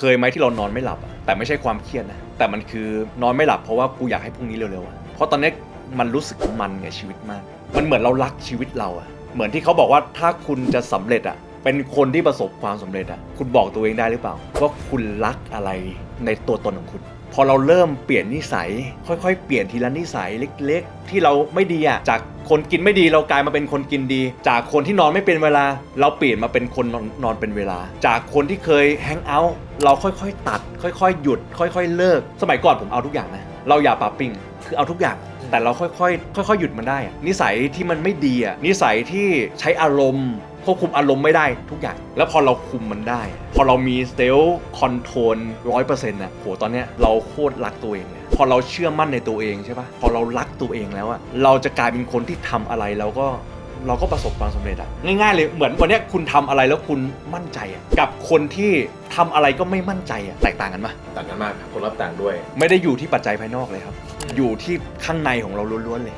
เคยไหมที่เรานอนไม่หลับ แต่ไม่ใช่ความเครียดนะ แต่มันคือนอนไม่หลับเพราะว่ากูอยากให้พรุ่งนี้เร็วๆเพราะตอนนี้มันรู้สึกมันไงชีวิตมาก มันเหมือนเรารักชีวิตเราอะเหมือนที่เขาบอกว่าถ้าคุณจะสำเร็จอะ เป็นคนที่ประสบความสำเร็จอะคุณบอกตัวเองได้หรือเปล่า ว่าคุณรักอะไรในตัวตนของคุณ พอเราเริ่มเปลี่ยนนิสัย ค่อยๆ เปลี่ยนทีละนิสัยเล็ก ๆ ที่เราไม่ดีอะจากคนกินไม่ดีเรากลายมาเป็นคนกินดี จากคนที่นอนไม่เป็นเวลา เราเปลี่ยนมาเป็นคนนอนนอนเป็นเวลา จากคนที่เคยแฮงเอาท์เราค่อยๆตัด ค่อยๆ หยุด ค่อยๆ เลิก สมัยก่อนผมเอาทุกอย่างนะเราอย่าปาปิ้งคือเอาทุกอย่างแต่เราค่อยๆ ค่อยๆ หยุดมันได้ นิสัยที่มันไม่ดีอะนิสัยที่ใช้อารมณ์ ควบคุมอารมณ์ไม่ได้ทุกอย่าง แล้วพอเราคุมมันได้ พอเรามีเซลล์คอนโทรลร้อยเปอร์เซ็นต์นะโหตอนเนี้ยเราโคตรรักตัวเองเลยพอเราเชื่อมั่นในตัวเองใช่ปะพอเรารักตัวเองแล้วอะเราจะกลายเป็นคนที่ทำอะไรแล้วก็เราก็ประสบความสำเร็จอะง่ายๆเลยเหมือนวันเนี้ยคุณทำอะไรแล้วคุณมั่นใจอะกับคนที่ทำอะไรก็ไม่มั่นใจอะแตกต่างกันปะต่างกันมากครับคนรับต่างด้วย ไม่ได้อยู่ที่ปัจจัยภายนอกเลยครับ อยู่ที่ข้างในของเราล้วนๆเลย